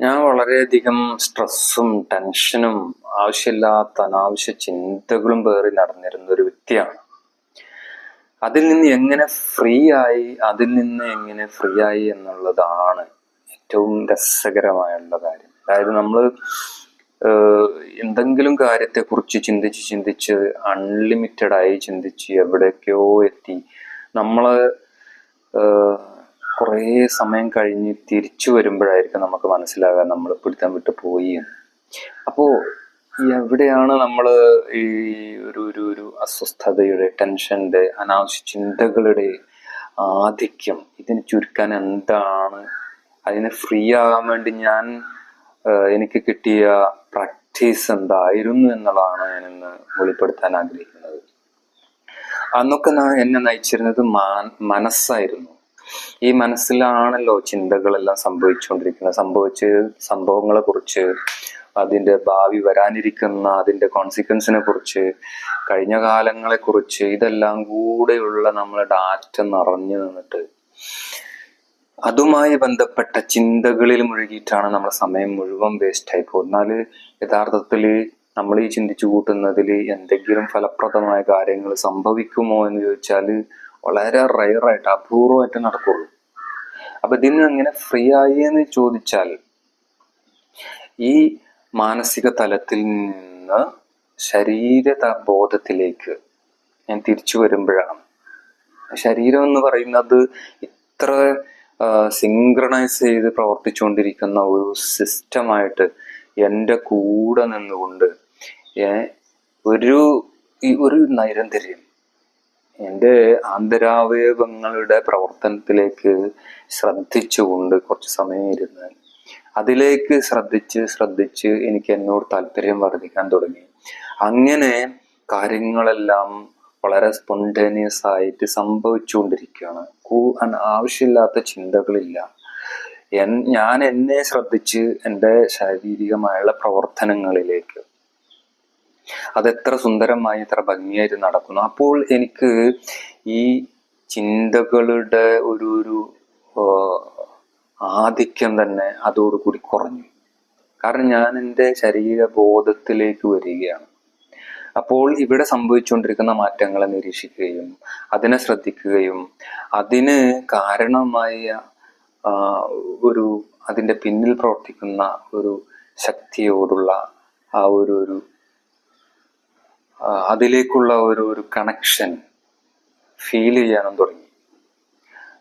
ഞാൻ വളരെയധികം സ്ട്രെസ്സും ടെൻഷനും ആവശ്യമില്ലാത്ത അനാവശ്യ ചിന്തകളും പേറി നടന്നിരുന്ന ഒരു വ്യക്തിയാണ്. അതിൽ നിന്ന് എങ്ങനെ ഫ്രീ ആയി അതിൽ നിന്ന് എങ്ങനെ ഫ്രീ ആയി എന്നുള്ളതാണ് ഏറ്റവും രസകരമായുള്ള കാര്യം. അതായത് നമ്മൾ എന്തെങ്കിലും കാര്യത്തെക്കുറിച്ച് ചിന്തിച്ച് ചിന്തിച്ച് അൺലിമിറ്റഡായി ചിന്തിച്ച് എവിടേക്കോ എത്തി നമ്മൾ കുറേ സമയം കഴിഞ്ഞ് തിരിച്ചു വരുമ്പോഴായിരിക്കും നമുക്ക് മനസ്സിലാകാൻ നമ്മൾ പിടുത്തം വിട്ടു പോയി. അപ്പോൾ എവിടെയാണ് നമ്മൾ ഈ ഒരു ഒരു ഒരു അസ്വസ്ഥതയുടെ ടെൻഷന്റെ അനാവശ്യ ചിന്തകളുടെ ആധിക്യം ഇതിന് ചുരുക്കാൻ എന്താണ്? അതിനെ ഫ്രീ ആകാൻ വേണ്ടി ഞാൻ എനിക്ക് കിട്ടിയ പ്രാക്ടീസ് എന്തായിരുന്നു എന്നുള്ളതാണ് ഞാൻ വെളിപ്പെടുത്താൻ ആഗ്രഹിക്കുന്നത്. അന്നൊക്കെ എന്നെ നയിച്ചിരുന്നത് മനസ്സായിരുന്നു. ഈ മനസ്സിലാണല്ലോ ചിന്തകളെല്ലാം സംഭവിച്ചുകൊണ്ടിരിക്കുന്നത്. സംഭവിച്ച് സംഭവങ്ങളെ കുറിച്ച് അതിന്റെ ഭാവി വരാനിരിക്കുന്ന അതിന്റെ കോൺസിക്വൻസിനെ കുറിച്ച് കഴിഞ്ഞ കാലങ്ങളെ കുറിച്ച് ഇതെല്ലാം കൂടെയുള്ള നമ്മളെ ഡാറ്റ നിറഞ്ഞു നിന്നിട്ട് അതുമായി ബന്ധപ്പെട്ട ചിന്തകളിൽ മുഴുകിയിട്ടാണ് നമ്മുടെ സമയം മുഴുവൻ വേസ്റ്റ് ആയി പോകുന്നത്. യഥാർത്ഥത്തിൽ നമ്മൾ ഈ ചിന്തിച്ചു കൂട്ടുന്നതിൽ എന്തെങ്കിലും ഫലപ്രദമായ കാര്യങ്ങൾ സംഭവിക്കുമോ എന്ന് ചോദിച്ചാൽ വളരെ റയറായിട്ട് അപൂർവമായിട്ട് നടക്കുള്ളൂ. അപ്പൊ ഇതിന് അങ്ങനെ ഫ്രീ ആയി എന്ന് ചോദിച്ചാൽ ഈ മാനസിക തലത്തിൽ നിന്ന് ശരീര ബോധത്തിലേക്ക് ഞാൻ തിരിച്ചു വരുമ്പോഴാണ്. ശരീരം എന്ന് പറയുന്നത് ഇത്ര സിങ്ക്രണൈസ് ചെയ്ത് പ്രവർത്തിച്ചുകൊണ്ടിരിക്കുന്ന ഒരു സിസ്റ്റമായിട്ട് എന്റെ കൂടെ നിന്നുകൊണ്ട് ഒരു ഒരു നൈരന്തര്യം എന്റെ ആന്തരാവയവങ്ങളുടെ പ്രവർത്തനത്തിലേക്ക് ശ്രദ്ധിച്ചുകൊണ്ട് കുറച്ച് സമയം ഇരുന്ന് അതിലേക്ക് ശ്രദ്ധിച്ച് ശ്രദ്ധിച്ച് എനിക്ക് എന്നോട് താല്പര്യം വർദ്ധിക്കാൻ തുടങ്ങി. അങ്ങനെ കാര്യങ്ങളെല്ലാം വളരെ സ്പോണ്ടേനിയസ് ആയിട്ട് സംഭവിച്ചുകൊണ്ടിരിക്കുകയാണ്. കൂ ആവശ്യമില്ലാത്ത ചിന്തകളില്ല. എൻ ഞാൻ എന്നെ ശ്രദ്ധിച്ച് എന്റെ ശാരീരികമായുള്ള പ്രവർത്തനങ്ങളിലേക്ക് അതെത്ര സുന്ദരമായി എത്ര ഭംഗിയായിട്ട് നടക്കുന്നു. അപ്പോൾ എനിക്ക് ഈ ചിന്തകളുടെ ഒരു ഒരു ആധിക്യം തന്നെ അതോടുകൂടി കുറഞ്ഞു. കാരണം ഞാൻ എന്റെ ശരീര ബോധത്തിലേക്ക് വരികയാണ്. അപ്പോൾ ഇവിടെ സംഭവിച്ചുകൊണ്ടിരിക്കുന്ന മാറ്റങ്ങളെ നിരീക്ഷിക്കുകയും അതിനെ ശ്രദ്ധിക്കുകയും അതിന് കാരണമായ ഒരു അതിന്റെ പിന്നിൽ പ്രവർത്തിക്കുന്ന ഒരു ശക്തിയോടുള്ള ആ ഒരു ഒരു അതിലേക്കുള്ള ഒരു ഒരു കണക്ഷൻ ഫീൽ ചെയ്യാനും തുടങ്ങി.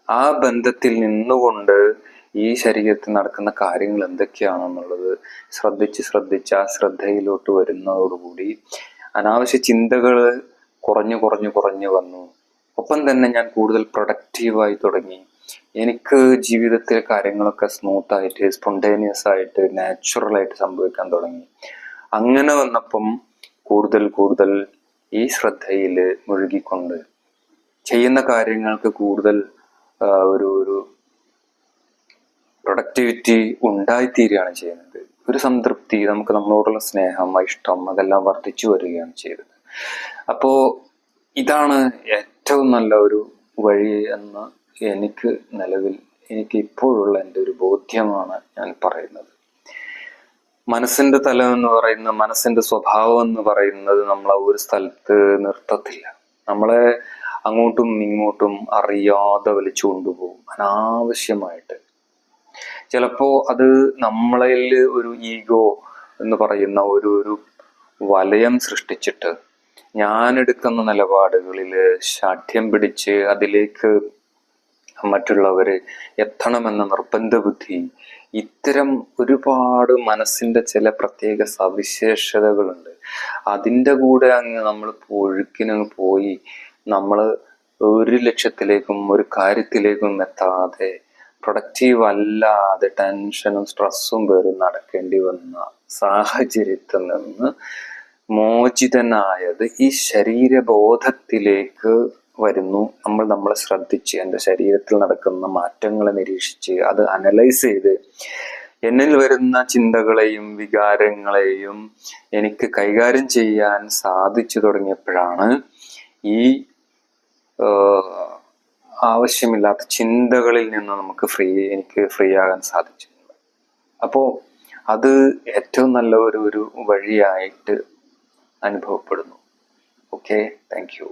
ആ ബന്ധത്തിൽ നിന്നുകൊണ്ട് ഈ ശരീരത്തിൽ നടക്കുന്ന കാര്യങ്ങൾ എന്തൊക്കെയാണെന്നുള്ളത് ശ്രദ്ധിച്ച് ശ്രദ്ധിച്ച് ആ ശ്രദ്ധയിലോട്ട് വരുന്നതോടുകൂടി അനാവശ്യ ചിന്തകൾ കുറഞ്ഞു കുറഞ്ഞു കുറഞ്ഞു വന്നു. ഒപ്പം തന്നെ ഞാൻ കൂടുതൽ പ്രൊഡക്റ്റീവായി തുടങ്ങി. എനിക്ക് ജീവിതത്തിലെ കാര്യങ്ങളൊക്കെ സ്മൂത്ത് ആയിട്ട് സ്പോണ്ടേനിയസ് ആയിട്ട് നാച്ചുറൽ ആയിട്ട് സംഭവിക്കാൻ തുടങ്ങി. അങ്ങനെ വന്നപ്പം കൂടുതൽ കൂടുതൽ ഈ ശ്രദ്ധയിൽ മുഴുകിക്കൊണ്ട് ചെയ്യുന്ന കാര്യങ്ങൾക്ക് കൂടുതൽ ഒരു ഒരു പ്രൊഡക്ടിവിറ്റി ഉണ്ടായിത്തീരുകയാണ് ചെയ്യുന്നത്. ഒരു സംതൃപ്തി നമുക്ക് നമ്മളോടുള്ള സ്നേഹം ഇഷ്ടം അതെല്ലാം വർദ്ധിച്ചു വരികയാണ് ചെയ്തത് അപ്പോ ഇതാണ് ഏറ്റവും നല്ല ഒരു വഴി എന്ന് എനിക്ക് നിലവിൽ എനിക്ക് ഇപ്പോഴുള്ള എന്റെ ഒരു ബോധ്യമാണ് ഞാൻ പറയുന്നത്. മനസ്സിന്റെ തലം എന്ന് പറയുന്ന മനസ്സിന്റെ സ്വഭാവം എന്ന് പറയുന്നത് നമ്മളെ ഒരു സ്ഥലത്ത് നിർത്തത്തില്ല. നമ്മളെ അങ്ങോട്ടും ഇങ്ങോട്ടും അറിയാതെ വലിച്ചു കൊണ്ടുപോകും അനാവശ്യമായിട്ട്. ചിലപ്പോ അത് നമ്മളിൽ ഒരു ഈഗോ എന്ന് പറയുന്ന ഒരു ഒരു വലയം സൃഷ്ടിച്ചിട്ട് ഞാൻ എടുക്കുന്ന നിലപാടുകളിൽ ശാഠ്യം പിടിച്ച് അതിലേക്ക് മറ്റുള്ളവർ എത്തണമെന്ന നിർബന്ധ ബുദ്ധി ഇത്തരം ഒരുപാട് മനസ്സിന്റെ ചില പ്രത്യേക സവിശേഷതകളുണ്ട്. അതിന്റെ കൂടെ അങ്ങ് നമ്മൾ ഒഴുക്കിനങ്ങ് പോയി നമ്മൾ ഒരു ലക്ഷ്യത്തിലേക്കും ഒരു കാര്യത്തിലേക്കും എത്താതെ പ്രൊഡക്റ്റീവ് അല്ലാതെ ടെൻഷനും സ്ട്രെസ്സും പേറി നടക്കേണ്ടി വന്ന സാഹചര്യത്തിൽ നിന്ന് മോചിതനായത് ഈ ശരീരബോധത്തിലേക്ക് വരുന്നു. നമ്മൾ നമ്മളെ ശ്രദ്ധിച്ച് എന്റെ ശരീരത്തിൽ നടക്കുന്ന മാറ്റങ്ങളെ നിരീക്ഷിച്ച് അത് അനലൈസ് ചെയ്ത് എന്നിൽ വരുന്ന ചിന്തകളെയും വികാരങ്ങളെയും എനിക്ക് കൈകാര്യം ചെയ്യാൻ സാധിച്ചു തുടങ്ങിയപ്പോഴാണ് ഈ ആവശ്യമില്ലാത്ത ചിന്തകളിൽ നിന്ന് നമുക്ക് ഫ്രീ എനിക്ക് ഫ്രീ ആകാൻ സാധിച്ചു. അപ്പോൾ അത് ഏറ്റവും നല്ല ഒരു ഒരു വഴിയായിട്ട് അനുഭവപ്പെടുന്നു. Okay thank you